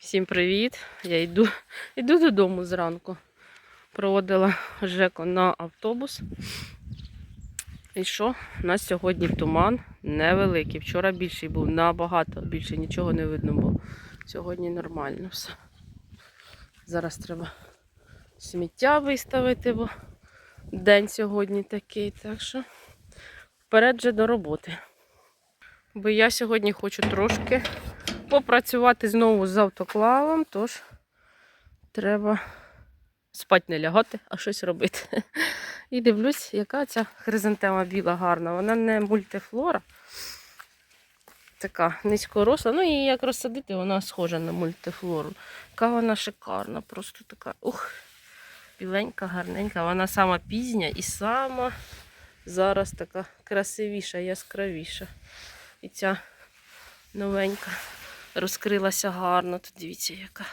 Всім привіт! Я йду, йду додому зранку. Проводила Жеку на автобус. І що? У нас сьогодні туман невеликий. Вчора більший був, набагато більше, нічого не видно було. Сьогодні нормально все. Зараз треба сміття виставити, бо день сьогодні такий. Так що вперед же до роботи. Бо я сьогодні хочу трошки попрацювати знову з автоклавом, тож треба спати не лягати, а щось робити. І дивлюсь, яка ця хризантема біла гарна. Вона не мультифлора, така низькоросла. Ну і як розсадити, вона схожа на мультифлору. Яка вона шикарна, просто така. Ух, біленька, гарненька. Вона сама пізня і сама зараз така красивіша, яскравіша. І ця новенька розкрилася гарно. Тут дивіться, яка.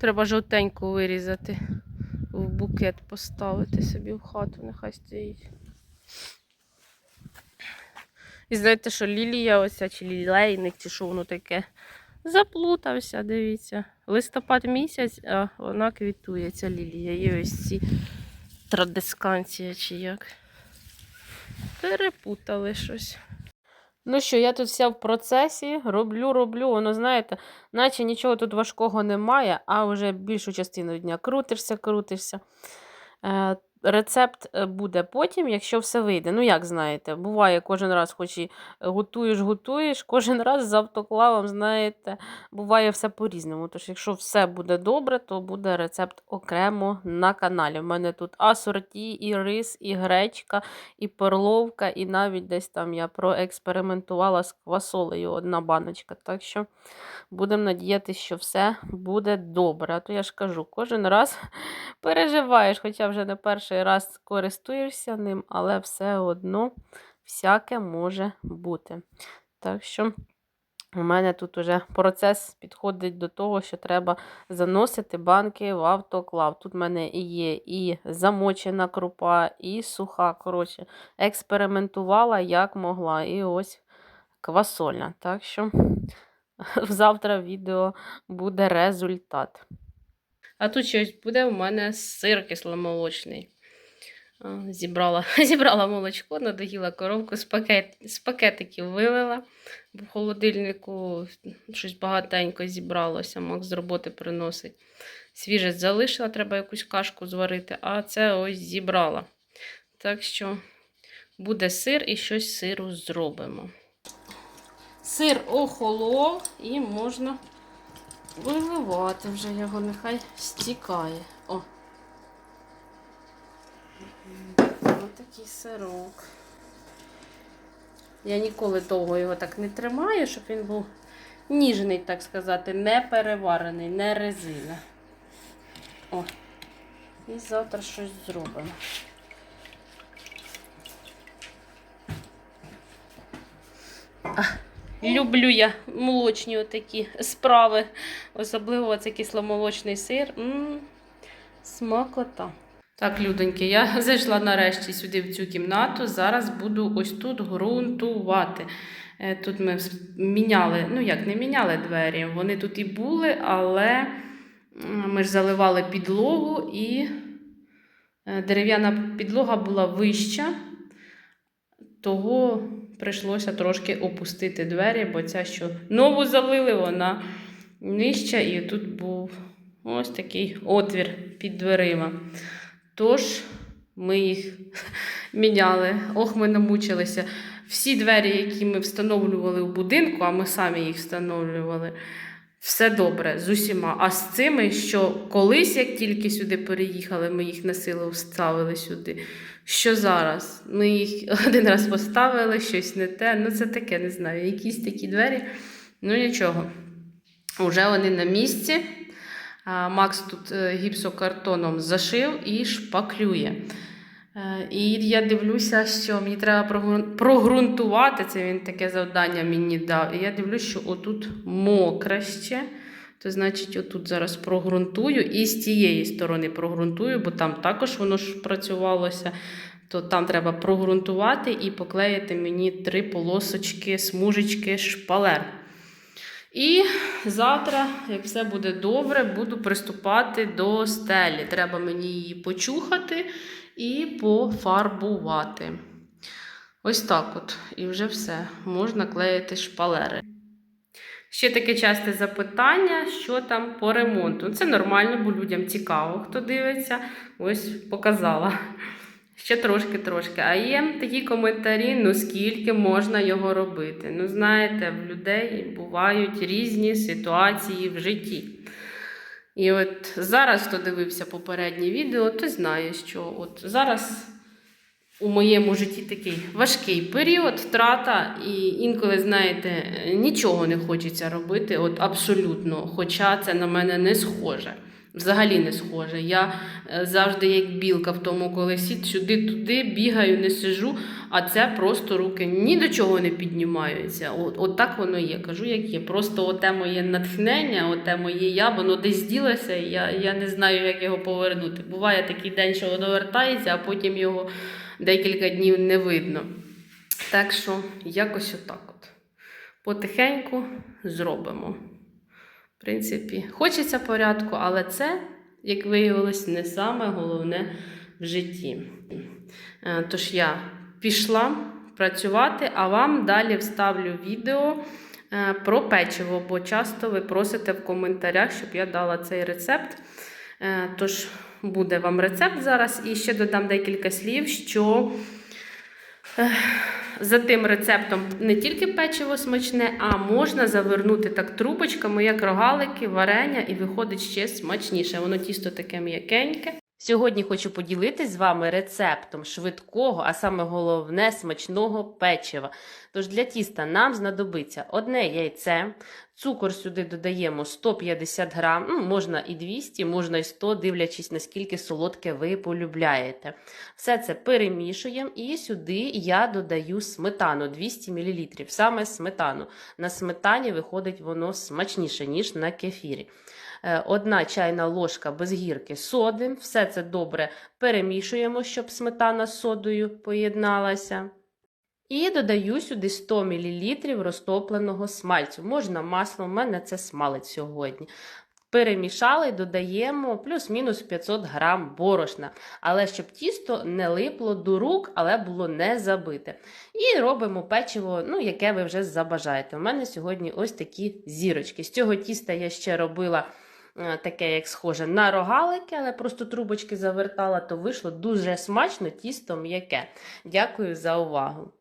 Треба жовтеньку вирізати, в букет поставити собі в хату, нехай стоїть. І знаєте, що лілія оця, чи лілейник, чи що воно таке, заплутався, дивіться. Листопад місяць, а вона квітує, ця лілія. Є ось ці традисканція, чи як. Перепутали щось. Ну що, я тут вся в процесі, роблю, роблю. Воно, знаєте, наче нічого тут важкого немає, а вже більшу частину дня крутишся, крутишся. Е, рецепт е, буде потім, якщо все вийде. Ну, як знаєте, буває кожен раз, хоч і готуєш, готуєш, кожен раз з автоклавом, знаєте, буває все по-різному. Тож, якщо все буде добре, то буде рецепт окремо на каналі. У мене тут асорті, і рис, і гречка, і перловка, і навіть десь там я проекспериментувала з квасолею одна баночка. Так що будемо надіятися, що все буде добре. А то я ж кажу, кожен раз переживаєш, хоча вже не перший раз користуєшся ним, але все одно всяке може бути. Так що. У мене тут уже процес підходить до того, що треба заносити банки в автоклав. Тут в мене є і замочена крупа, і суха. Коротше, експериментувала як могла. І ось квасольна. Так що завтра в відео буде результат. А тут щось буде у мене сир кисломолочний. А, Зібрала, зібрала молочко, надоїла коровку, з, пакет, з пакетиків вилила. В холодильнику щось багатенько зібралося, Макс з роботи приносить. Свіже залишила, треба якусь кашку зварити, а це ось зібрала. Так що буде сир і щось з сиру зробимо. Сир охолов і можна виливати вже його, нехай стікає. О. Ось такий сирок. Я ніколи довго його так не тримаю, щоб він був ніжний, так сказати, не переварений, не резина. О. І завтра щось зробимо. А, люблю я молочні отакі справи. Особливо це кисломолочний сир. М-м, смакота. Так, людоньки, я зайшла нарешті сюди в цю кімнату. Зараз буду ось тут ґрунтувати. Е, Тут ми міняли, ну як не міняли двері, вони тут і були, але ми ж заливали підлогу і е, дерев'яна підлога була вища, того прийшлося трошки опустити двері, бо ця, що нову залили, вона нижча, і тут був ось такий отвір під дверима. Тож ми їх міняли. Ох, ми намучилися. Всі двері, які ми встановлювали в будинку, а ми самі їх встановлювали, все добре з усіма. А з цими, що колись, як тільки сюди переїхали, ми їх на силу вставили сюди. Що зараз? Ми їх один раз поставили, щось не те. Ну, це таке, не знаю. Якісь такі двері. Ну нічого. Уже вони на місці. Макс тут е, гіпсокартоном зашив і шпаклює. Е, І я дивлюся, що мені треба прогрунтувати. Це він таке завдання мені дав. І я дивлюся, що отут мокре ще. То значить, отут зараз прогрунтую і з тієї сторони прогрунтую, бо там також воно ж працювалося. То там треба прогрунтувати і поклеїти мені три полосочки, смужечки, шпалер. І завтра, як все буде добре, буду приступати до стелі. Треба мені її почухати і пофарбувати. Ось так от. І вже все. Можна клеїти шпалери. Ще таке часте запитання, що там по ремонту. Це нормально, бо людям цікаво, хто дивиться. Ось показала. Ще трошки-трошки. А є такі коментарі: ну скільки можна його робити? Ну, знаєте, в людей бувають різні ситуації в житті. І от зараз, хто дивився попереднє відео, той знає, що от зараз у моєму житті такий важкий період, втрата, і інколи, знаєте, нічого не хочеться робити, от абсолютно. Хоча це на мене не схоже. Взагалі не схоже. Я е, завжди як білка в тому колесі, сюди-туди бігаю, не сижу, а це просто руки ні до чого не піднімаються. От, от так воно є. Кажу, як є. Просто оте моє натхнення, оте моє я, воно десь ділося, і я, я не знаю, як його повернути. Буває такий день, що воно вертається, а потім його декілька днів не видно. Так що якось отак от. Потихеньку зробимо. Принципі, хочеться порядку, але це, як виявилось, не саме головне в житті. Е, Тож я пішла працювати, а вам далі вставлю відео е, про печиво, бо часто ви просите в коментарях, щоб я дала цей рецепт. Е, Тож буде вам рецепт зараз. І ще додам декілька слів, що за тим рецептом не тільки печиво смачне, а можна завернути так трубочками, як рогалики, варення, і виходить ще смачніше. Воно тісто таке м'якеньке. Сьогодні хочу поділитись з вами рецептом швидкого, а саме головне смачного печива. Тож для тіста нам знадобиться одне яйце, цукор сюди додаємо 150 грам, ну, можна і 200, можна і 100, дивлячись, наскільки солодке ви полюбляєте. Все це перемішуємо і сюди я додаю сметану 200 мл, саме сметану. На сметані виходить воно смачніше, ніж на кефірі. Е, Одна чайна ложка без гірки соди. Все це добре перемішуємо, щоб сметана з содою поєдналася. І додаю сюди 100 мл розтопленого смальцю. Можна масло, у мене це смалець сьогодні. Перемішали, додаємо плюс-мінус 500 грам борошна. Але щоб тісто не липло до рук, але було не забите. І робимо печиво, ну, яке ви вже забажаєте. У мене сьогодні ось такі зірочки. З цього тіста я ще робила е, таке, як схоже, на рогалики, але просто трубочки завертала, то вийшло дуже смачно, тісто м'яке. Дякую за увагу!